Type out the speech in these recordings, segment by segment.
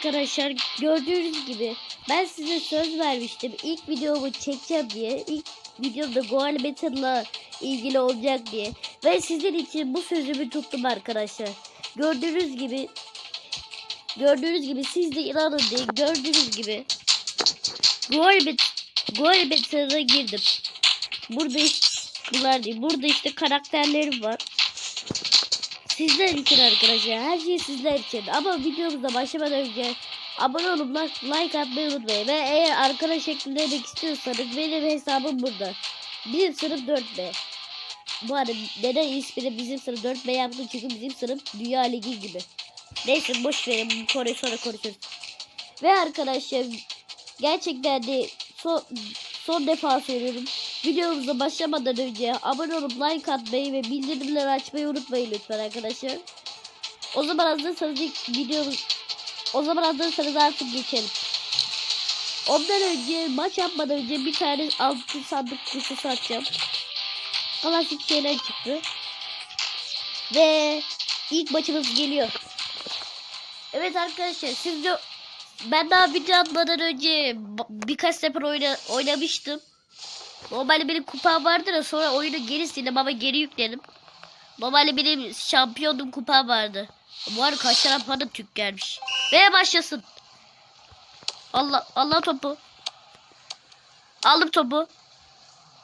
Arkadaşlar gördüğünüz gibi ben size söz vermiştim. İlk videomu çekeceğim diye ilk videomda Goal Metal'la ilgili olacak diye. Ve sizin için bu sözümü tuttum arkadaşlar. Gördüğünüz gibi gördüğünüz gibi siz de inanın diye gördüğünüz gibi Goal Met Goal Metal'a girdim. Burada işte bunlar değil burada işte karakterlerim var Sizler için arkadaşlar. Her şey sizler için. Ama videomuza başlamadan önce abone olup like, atmayı unutmayın. Ve eğer arkadaş eklemek istiyorsanız benim hesabım burada. Bizim sınıf 4B. Bu arada neden ismini bizim sınıf 4B yaptım? Çünkü bizim sınıf Dünya Ligi gibi. Neyse boş verin. Bu konuyu sonra konuşuruz. Ve arkadaşlar gerçekten de son, son defa söylüyorum. Videomuza başlamadan önce abone olup like atmayı ve bildirimleri açmayı unutmayın lütfen arkadaşlar. O zaman hazırsanız ilk videomuz o zaman hazırsanız artık geçelim. Ondan önce maç yapmadan önce bir tane altın sandık kutusu açacağım. Klasik şeyler çıktı. Ve ilk maçımız geliyor. Evet arkadaşlar siz de ben daha video atmadan önce birkaç sefer oyna, oynamıştım. Normalde benim kupam vardı da sonra oyunu geri sildim ama geri yükledim. Normalde benim şampiyonum kupam vardı. Bu arada kaç tane bana tük gelmiş. Ve başlasın. Allah Allah topu. Aldım topu.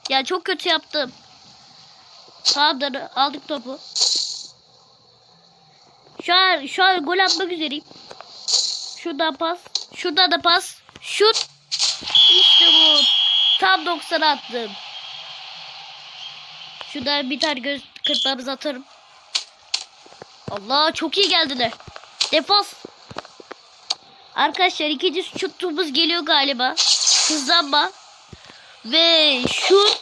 Ya çok kötü yaptım. Tamamdır aldık topu. Şu an şu an gol atmak üzereyim. Şuradan pas. Şuradan da pas. Şut. İşte bu. Tam 90 attım. Şuradan bir tane göz kırpmamızı atarım. Allah çok iyi geldiler. Defans. Arkadaşlar ikinci şutumuz geliyor galiba. Hızlanma. Ve şut.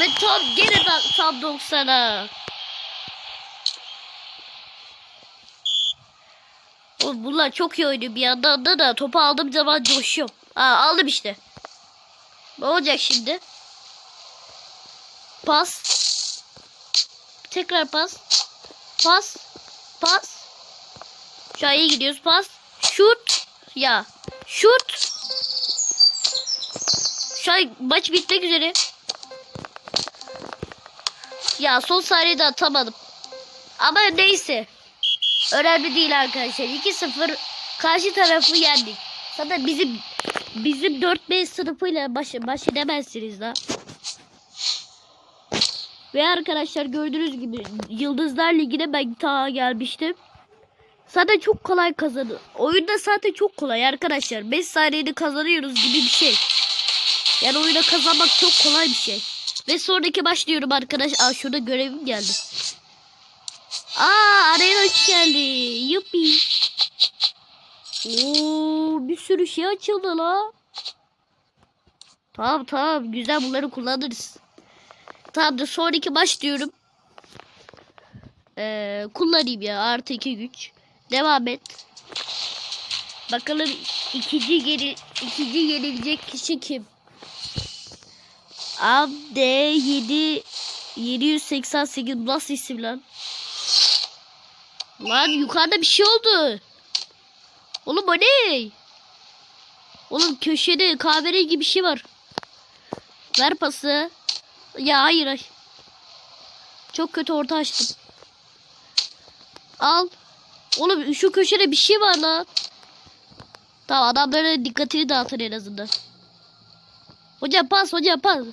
Ve tam gene tam 90'a. Oğlum bunlar çok iyi oynuyor bir yandan da da topu aldığım zaman coşuyorum. Aa aldım işte. Ne olacak şimdi? Pas. Tekrar pas. Pas. Pas. Şu an iyi gidiyoruz. Pas. Şut. Ya. Şut. Şu an maç bitmek üzere. Ya son saniyede atamadım. Ama neyse. Önemli değil arkadaşlar. 2-0 karşı tarafı yendik. Zaten bizim bizim 4-5 sınıfıyla baş, baş edemezsiniz da. Ve arkadaşlar gördüğünüz gibi Yıldızlar Ligi'ne ben ta gelmiştim. Zaten çok kolay kazanır. Oyunda zaten çok kolay arkadaşlar. 5 saniyede kazanıyoruz gibi bir şey. Yani oyunda kazanmak çok kolay bir şey. Ve sonraki başlıyorum arkadaş. Aa şurada görevim geldi. Aa araya hoş geldi. Yuppi. Oo bir sürü şey açıldı la. Tamam tamam güzel bunları kullanırız. Tamamdır sonraki başlıyorum. Ee, kullanayım ya artı iki güç. Devam et. Bakalım ikinci geri ikinci yenilecek kişi kim? Abd 7 788 nasıl isim lan? Lan yukarıda bir şey oldu. Oğlum o ne? Oğlum köşede kahverengi bir şey var. Ver pası. Ya hayır. Çok kötü orta açtım. Al. Oğlum şu köşede bir şey var lan. Tamam adamların dikkatini dağıtır en azından. Hocam pas hocam pas.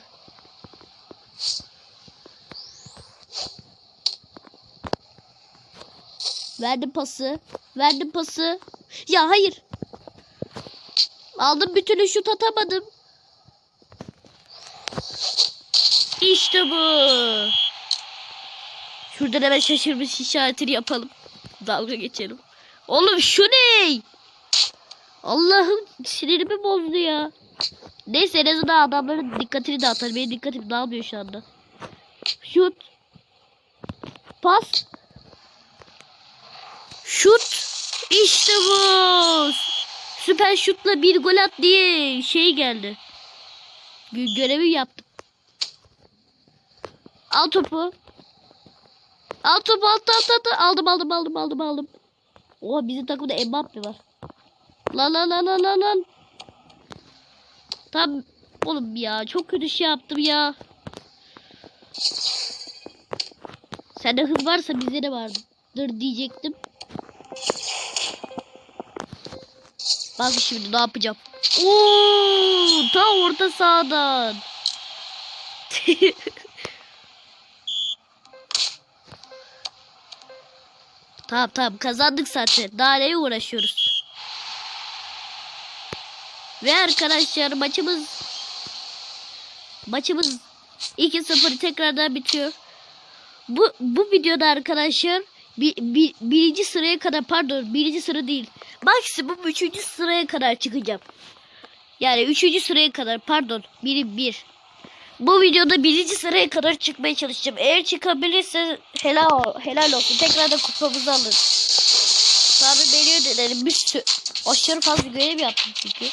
Verdim pası. Verdim pası. Ya hayır. Aldım bir türlü şut atamadım. İşte bu. Şuradan hemen şaşırmış işaretini yapalım. Dalga geçelim. Oğlum şu ne? Allah'ım sinirimi bozdu ya. Neyse en azından adamların dikkatini dağıtar. Benim dikkatim dağılmıyor şu anda. Şut. Pas. Şut. İşte bu. Süper şutla bir gol at diye şey geldi. Gö- görevi yaptım. Al topu. Al topu al al al al. Aldım aldım aldım aldım aldım. Oha bizim takımda Mbappe var. Lan lan lan lan lan lan. Tam oğlum ya çok kötü şey yaptım ya. Sende hız varsa bizde de vardır diyecektim. Bak şimdi ne yapacağım. Oo, ta orta sahadan. tamam tamam kazandık zaten. Daha neye uğraşıyoruz? Ve arkadaşlar maçımız maçımız 2-0 tekrardan bitiyor. Bu bu videoda arkadaşlar bir, bir, birinci sıraya kadar pardon birinci sıra değil. Maksimum üçüncü sıraya kadar çıkacağım. Yani üçüncü sıraya kadar pardon biri bir. Bu videoda birinci sıraya kadar çıkmaya çalışacağım. Eğer çıkabilirse helal helal olsun. Tekrardan kupamızı alırız. Tabii beni öderim. Bir sürü aşırı fazla görev yaptım çünkü.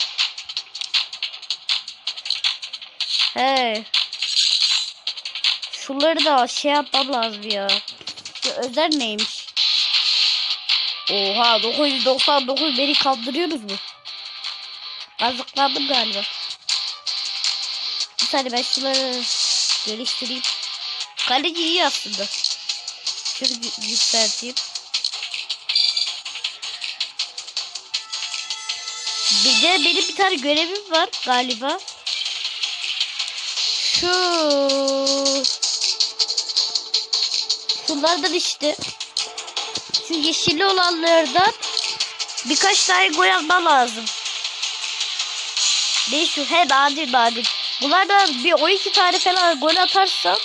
He. Şunları da şey yapmam lazım ya. Özel neymiş? Oha 999 beni kandırıyorsunuz mu? Kazıklandım galiba. Bir saniye ben şunları geliştireyim. Kaleci iyi aslında. Şunu yü- yükselteyim. Bir de benim bir tane görevim var galiba. Şu Şunlardan işte şu yeşilli olanlardan birkaç tane gol atma lazım. Ne şu he nadir nadir. Bunlardan bir 12 tane falan gol atarsam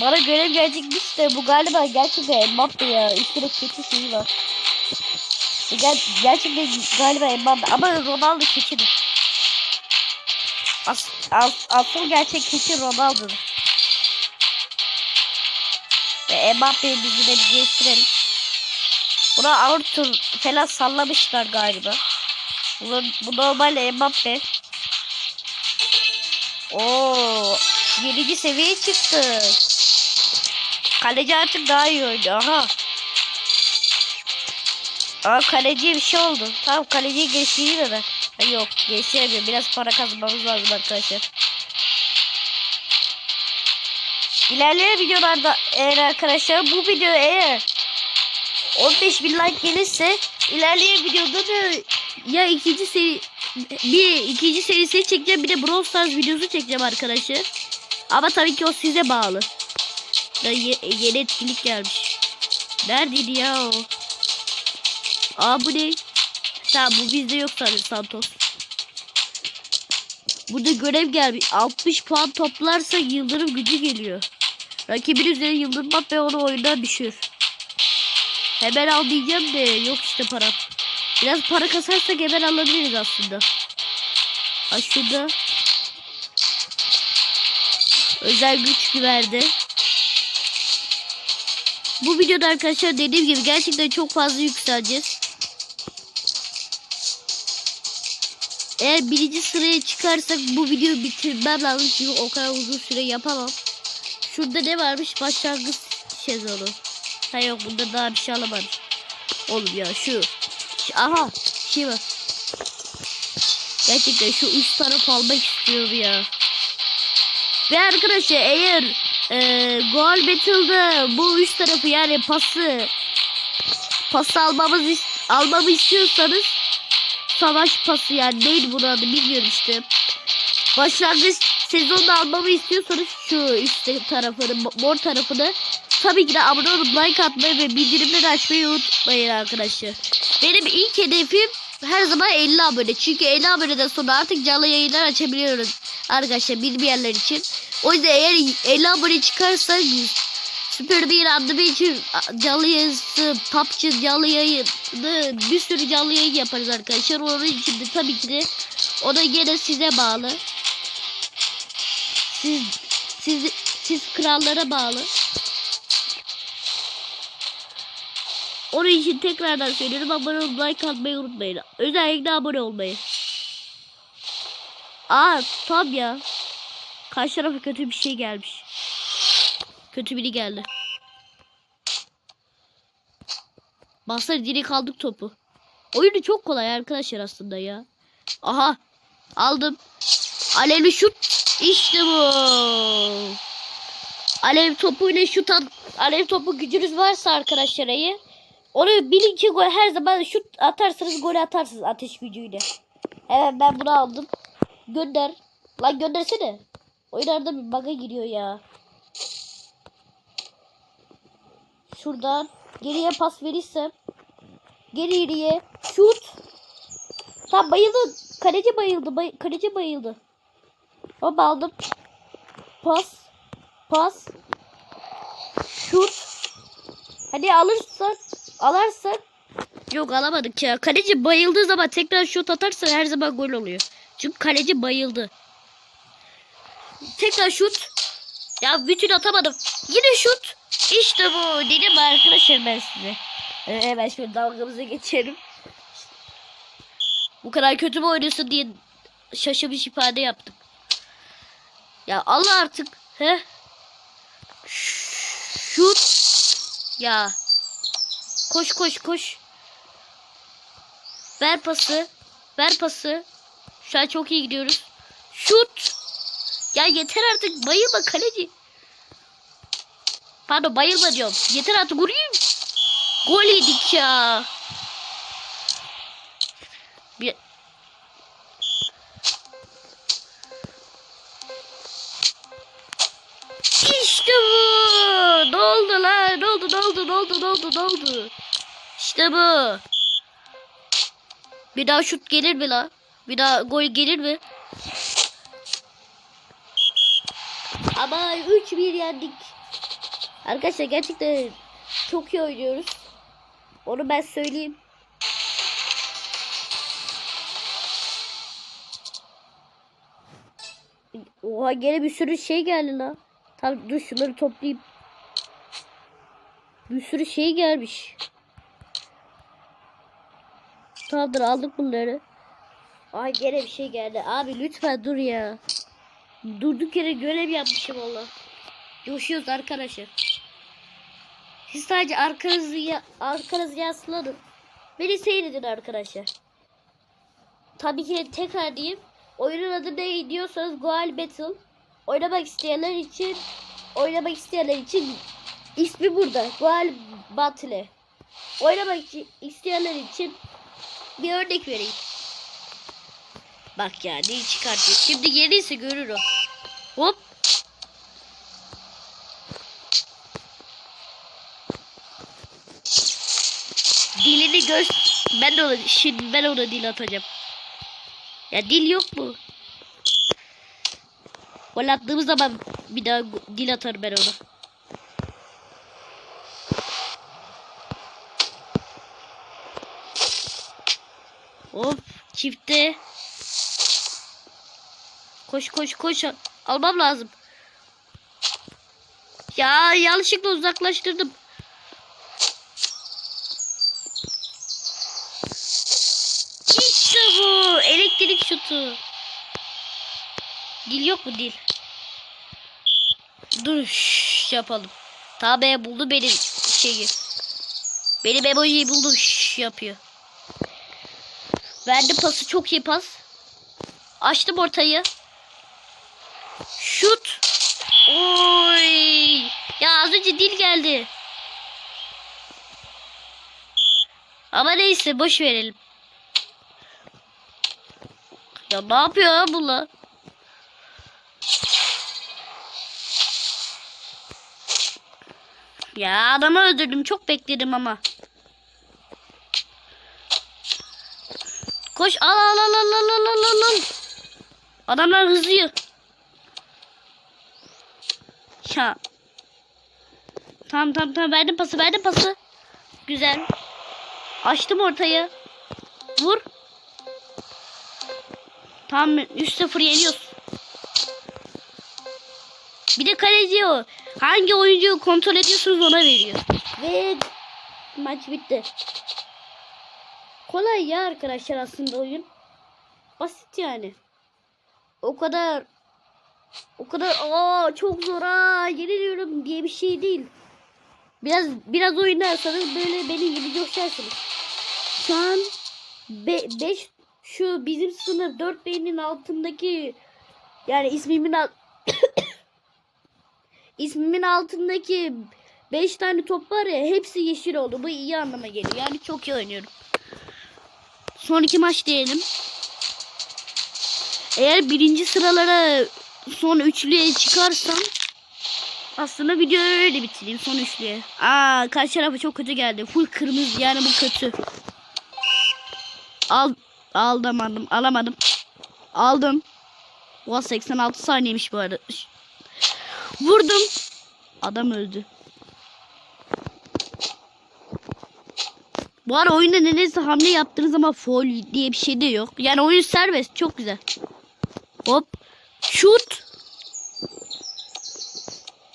bana görev gelecekmiş de bu galiba gerçekten Mbappe ya. Üstüne kötü şeyi var. Bu Ger gerçekten galiba Mbappe ama Ronaldo keçidir. As as asıl gerçek keçi Ronaldo'dur. Ve Mbappe'yi bizine bir geçirelim. Buna Arthur falan sallamışlar galiba. Bu, bu normal Mbappe. Oo, yedinci seviyeye çıktı. Kaleci artık daha iyi oynuyor. Aha. Aa kaleciye bir şey oldu. Tamam kaleciyi geçireyim mi ben? Ha, yok geçiremiyorum. Biraz para kazanmamız lazım arkadaşlar. İlerleyen videolarda eğer arkadaşlar bu video eğer 15 bin like gelirse ilerleyen videoda da ya ikinci seri bir ikinci serisi çekeceğim bir de Brawl Stars videosu çekeceğim arkadaşlar. Ama tabii ki o size bağlı. Da ye- yeni etkinlik gelmiş. Neredeydi ya o? Aa bu ne? Tamam bu bizde yok sanırım Santos. Burada görev gelmiş. 60 puan toplarsa yıldırım gücü geliyor. Rakibin üzerine yıldırmak ve onu oyundan düşür. Hemen al diyeceğim de yok işte param. Biraz para kasarsak hemen alabiliriz aslında. Ha şurada. Özel güç verdi. Bu videoda arkadaşlar dediğim gibi gerçekten çok fazla yükseleceğiz. Eğer birinci sıraya çıkarsak bu videoyu bitirmem lazım çünkü o kadar uzun süre yapamam. Şurada ne varmış? Başlangıç sezonu. Ha yok bunda daha bir şey alamamış. Oğlum ya şu. Aha şey var. Gerçekten şu üst taraf almak istiyorum ya. Ve arkadaşlar eğer e, Goal Battle'da bu üst tarafı yani pası pası almamız almamı istiyorsanız savaş pası yani neydi bunun adı bilmiyorum işte. Başlangıç sezonda almamı istiyorsanız şu üst tarafını mor tarafını tabii ki de abone olup like atmayı ve bildirimleri açmayı unutmayın arkadaşlar. Benim ilk hedefim her zaman 50 abone. Çünkü 50 aboneden sonra artık canlı yayınlar açabiliyoruz arkadaşlar bilmeyenler için. O yüzden eğer 50 abone çıkarsa Süper bir adımı için canlı yayısı, PUBG canlı yayını bir sürü canlı yayın yaparız arkadaşlar. Onun için de tabii ki de o da gene size bağlı. Siz siz siz krallara bağlı. Onun için tekrardan söylüyorum abone olup like atmayı unutmayın. Özellikle abone olmayı. Aa tam ya. Karşı tarafa kötü bir şey gelmiş. Kötü biri geldi. Basar direkt aldık topu. Oyunu çok kolay arkadaşlar aslında ya. Aha. Aldım. Alevli şut. İşte bu. Alev topuyla şut at. Alev topu gücünüz varsa arkadaşlar iyi. Onu bilin ki gol her zaman şut atarsanız gol atarsınız ateş gücüyle. Evet ben bunu aldım. Gönder. Lan göndersene. Oyunlarda bir bug'a giriyor ya. Şuradan geriye pas verirsem. Geriye şut. Tam bayıldı. Kaleci bayıldı. Bay kaleci bayıldı. Hop aldım. Pas. Pas. Şut. Hadi alırsan. Alarsan. Yok alamadık ya. Kaleci bayıldığı zaman tekrar şut atarsa her zaman gol oluyor. Çünkü kaleci bayıldı. Tekrar şut. Ya bütün atamadım. Yine şut. İşte bu. Dedim arkadaşlar ben size. Ee, hemen şöyle dalgamıza geçelim. Bu kadar kötü mü oynuyorsun diye şaşırmış ifade yaptım. Ya Allah artık. He? Şut. Ya. Koş koş koş. Ver pası. Ver pası. Şu an çok iyi gidiyoruz. Şut. Ya yeter artık bayılma kaleci. Pardon bayılma diyorum. Yeter artık vurayım. Gol yedik ya. Bir... İşte bu. Ne oldu lan? Ne oldu? Ne oldu? Ne oldu? Ne oldu? Ne oldu? İşte bu. Bir daha şut gelir mi lan? Bir daha gol gelir mi? Ama 3-1 yendik. Arkadaşlar gerçekten çok iyi oynuyoruz. Onu ben söyleyeyim. Oha gene bir sürü şey geldi la. Tamam dur şunları toplayayım. Bir sürü şey gelmiş. Tamamdır aldık bunları. Ay gene bir şey geldi. Abi lütfen dur ya. Durduk yere görev yapmışım valla. Coşuyoruz arkadaşlar. Siz sadece arkanızı ya arkanızı yaslanın. Beni seyredin arkadaşlar. Tabii ki tekrar diyeyim. Oyunun adı ne diyorsanız Goal Battle. Oynamak isteyenler için oynamak isteyenler için ismi burada. Goal Battle. Oynamak isteyenler için bir örnek vereyim. Bak ya neyi çıkartıyor. Şimdi gelirse görür o. Hop. Dilini göz. Ben de ona şimdi ben ona dil atacağım. Ya dil yok mu? Gol attığımız zaman bir daha dil atarım ben ona. Hop çifte. Koş koş koş. Almam lazım. Ya yanlışlıkla uzaklaştırdım. İşte bu. Elektrik şutu. Dil yok mu dil? Dur şş, yapalım. Tabi buldu benim şeyi. Benim emojiyi buldu yapıyor. Verdi pası çok iyi pas. Açtım ortayı. Şut. Oy. Ya az önce dil geldi. Ama neyse boş verelim. Ya ne yapıyor ya bunlar? Ya adamı öldürdüm. Çok bekledim ama. Koş al al al al al al al al. Adamlar hızlı. Ya. Tamam tamam tamam verdim pası verdim pası. Güzel. Açtım ortayı. Vur. Tamam 3-0 yeniyoruz. Bir de kaleci o. Hangi oyuncuyu kontrol ediyorsunuz ona veriyor. Ve maç bitti. Kolay ya arkadaşlar aslında oyun. Basit yani. O kadar o kadar aa çok zor ha yeniliyorum diye bir şey değil. Biraz biraz oynarsanız böyle benim gibi coşarsınız. Şu an 5 şu bizim sınıf 4 beynin altındaki yani ismimin al ismimin altındaki 5 tane top var ya hepsi yeşil oldu. Bu iyi anlama geliyor. Yani çok iyi oynuyorum. Son iki maç diyelim. Eğer birinci sıralara son üçlüye çıkarsam aslında videoyu öyle bitireyim son üçlüye. Aa karşı tarafa çok kötü geldi. Full kırmızı yani bu kötü. Al aldım alamadım. Aldım. Oha 86 saniyemiş bu arada. Vurdum. Adam öldü. Bu ara oyunda nedense hamle yaptığınız zaman foul diye bir şey de yok. Yani oyun serbest. Çok güzel. Hop. Şut.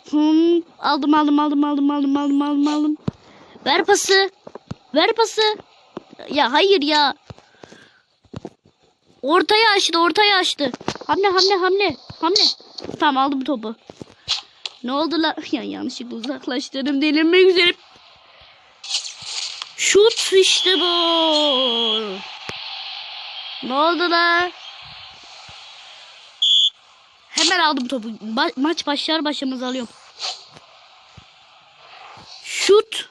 Hmm. Aldım aldım aldım aldım aldım aldım aldım aldım. Ver pası. Ver pası. Ya hayır ya. Ortaya açtı ortaya açtı. Hamle hamle hamle. Hamle. Tamam aldım topu. Ne oldu lan? Ya yanlışlıkla uzaklaştırdım. Delirmek üzere. Şut işte bu. Ne oldu la? Hemen aldım topu. Ba- maç başlar başlamaz alıyorum. Şut.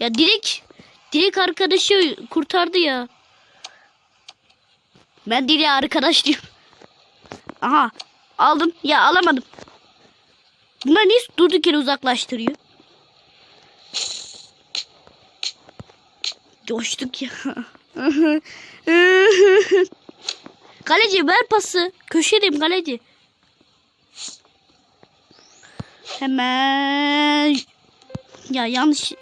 Ya direkt direkt arkadaşı kurtardı ya. Ben direkt arkadaş diyorum. Aha aldım. Ya alamadım. Bunlar niye durduk yere uzaklaştırıyor? Coştuk ya. kaleci ver pası. Köşedeyim kaleci. Hemen. Ya yanlış.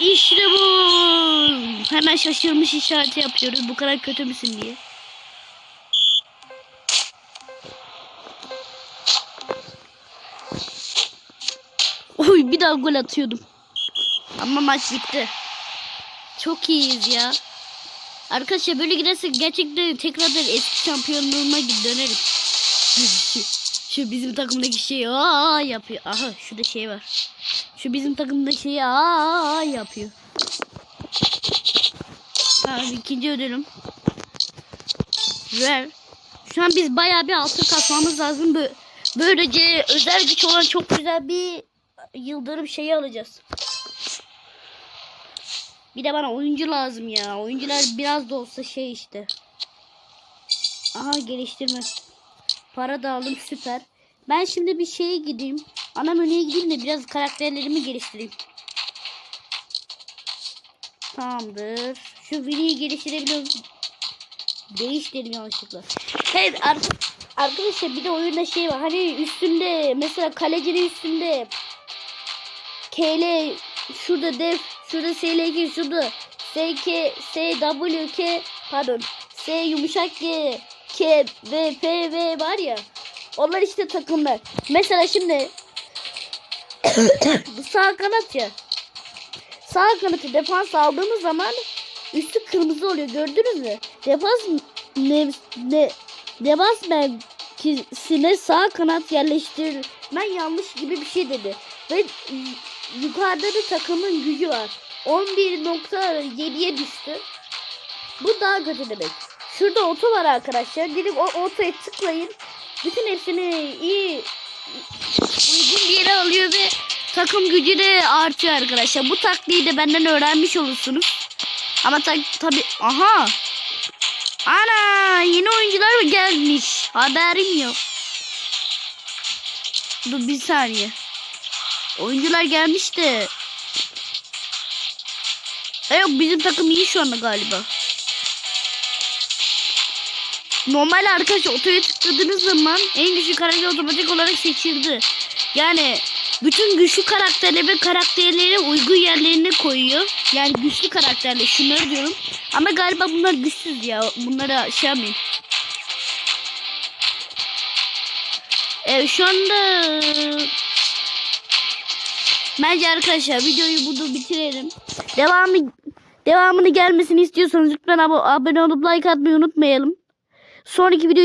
İşte bu. Hemen şaşırmış işareti yapıyoruz. Bu kadar kötü müsün diye. Oy bir daha gol atıyordum. Ama maç bitti. Çok iyiyiz ya. Arkadaşlar böyle giderse gerçekten tekrardan eski şampiyonluğuma dönerim. Şu, şu bizim takımdaki şey aa yapıyor. Aha şurada şey var. Şu bizim takımda şey aa yapıyor. Tamam ikinci ödülüm. Ver. Şu an biz bayağı bir altın kasmamız lazım. Bö- Böylece özel güç olan çok güzel bir yıldırım şeyi alacağız. Bir de bana oyuncu lazım ya. Oyuncular biraz da olsa şey işte. Aha geliştirme. Para da aldım süper. Ben şimdi bir şeye gideyim. Ana menüye gideyim de biraz karakterlerimi geliştireyim. Tamamdır. Şu Winnie'yi geliştirebiliyorum. Değiştirdim yanlışlıkla. Ar arkadaşlar bir de oyunda şey var. Hani üstünde mesela kalecinin üstünde KL şurada def şurada SLK şurada SK SWK pardon S yumuşak G K V P V var ya onlar işte takımlar. Mesela şimdi bu sağ kanat ya. Sağ kanatı defans aldığımız zaman üstü kırmızı oluyor gördünüz mü? Defans ne, ne defans mevkisine sağ kanat yerleştirmen yanlış gibi bir şey dedi. Ve yukarıda da takımın gücü var. 11.7'ye düştü. Bu daha kötü demek. Şurada oto var arkadaşlar. Direkt o otoya tıklayın. Bütün hepsini iyi uygun bir yere alıyor ve takım gücü de artıyor arkadaşlar. Bu taktiği de benden öğrenmiş olursunuz. Ama ta tabi aha. Ana yeni oyuncular mı gelmiş? Haberim yok. Dur bir saniye. Oyuncular gelmiş de. E yok bizim takım iyi şu anda galiba. Normal arkadaşlar otoya tıkladığınız zaman en güçlü karakter otomatik olarak seçildi. Yani bütün güçlü karakterleri ve karakterleri uygun yerlerine koyuyor. Yani güçlü karakterler şunları diyorum. Ama galiba bunlar güçsüz ya. Bunlara şey yapmayayım. Evet şu anda Bence arkadaşlar videoyu burada bitirelim. Devamı devamını gelmesini istiyorsanız lütfen abo- abone olup like atmayı unutmayalım. Sonraki video